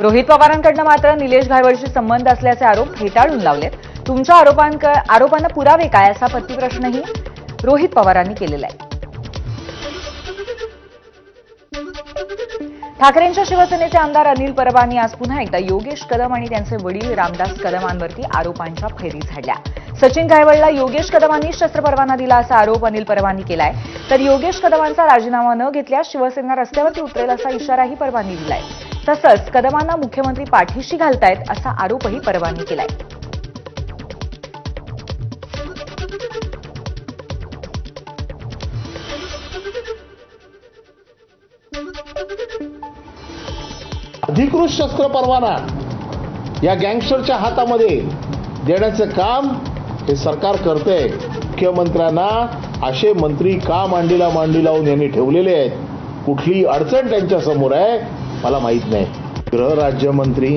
रोहित पवारांकडनं मात्र निलेश घायवळशी संबंध असल्याचे आरोप फेटाळून लावलेत. तुमच्या आरोपांक आरोपांना पुरावे काय असा प्रतिप्रश्नही रोहित पवारांनी केलेला आहे. ठाकरेंच्या शिवसेनेचे आमदार अनिल परबांनी आज पुन्हा एकदा योगेश कदम आणि त्यांचे वडील रामदास कदमांवरती आरोपांच्या फैरी झाडल्या सचिन घायवळला योगेश कदमांनी शस्त्र परवाना दिला असा आरोप अनिल परबांनी केलाय. तर योगेश कदमांचा राजीनामा न घेतल्यास शिवसेना रस्त्यावरती उतरेल असा इशाराही परवांनी दिलाय. तसंच कदमांना मुख्यमंत्री पाठीशी घालतायत असा आरोपही परवानी केलाय. अधिकृत शस्त्र परवाना या गँगस्टरच्या हातामध्ये देण्याचं काम हे सरकार करतंय. मुख्यमंत्र्यांना असे मंत्री का मांडीला मांडी लावून यांनी ठेवलेले आहेत? कुठली अडचण त्यांच्यासमोर आहे. मला माहीत नाही. गृहराज्यमंत्री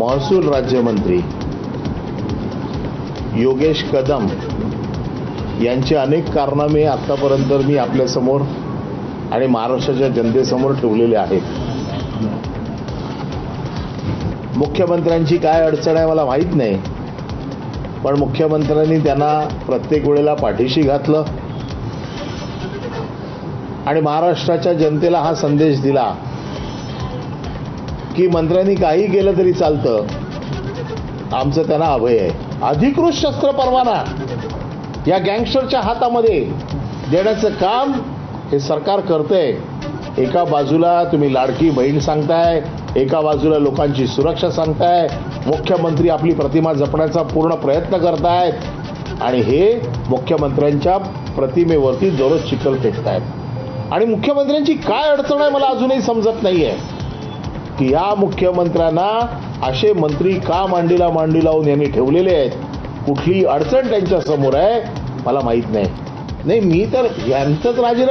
महसूल राज्यमंत्री योगेश कदम यांचे अनेक कारनामे आतापर्यंत मी आपल्यासमोर आणि महाराष्ट्राच्या जनतेसमोर ठेवलेले आहेत. मुख्यमंत्र्यांची काय अडचण आहे मला माहीत नाही. पण मुख्यमंत्र्यांनी त्यांना प्रत्येक वेळेला पाठीशी घातलं. आणि महाराष्ट्राच्या जनतेला हा संदेश दिला. की मंत्र्यांनी काही केलं तरी चालतं. आमचं त्यांना अभय आहे. अधिकृत शस्त्र परवाना. या गँगस्टरच्या हातामध्ये देण्याचं काम हे सरकार करतंय. एका बाजूला तुम्ही लाडकी बहीण सांगताय एका बाजूला लोकांची सुरक्षा सांगताय मुख्यमंत्री आपली प्रतिमा जपण्याचा पूर्ण प्रयत्न करतायत आणि हे मुख्यमंत्र्यांच्या प्रतिमेवरती दररोज चिखल फेकतायत. आणि मुख्यमंत्र्यांची काय अडचण आहे मला अजूनही समजत नाहीये. की या मुख्यमंत्र्यांना असे मंत्री का मांडीला मांडी लावून यांनी ठेवलेले आहेत? कुठली अडचण त्यांच्यासमोर आहे मला माहीत नाही. नाही मी तर यांचंच राजीनामा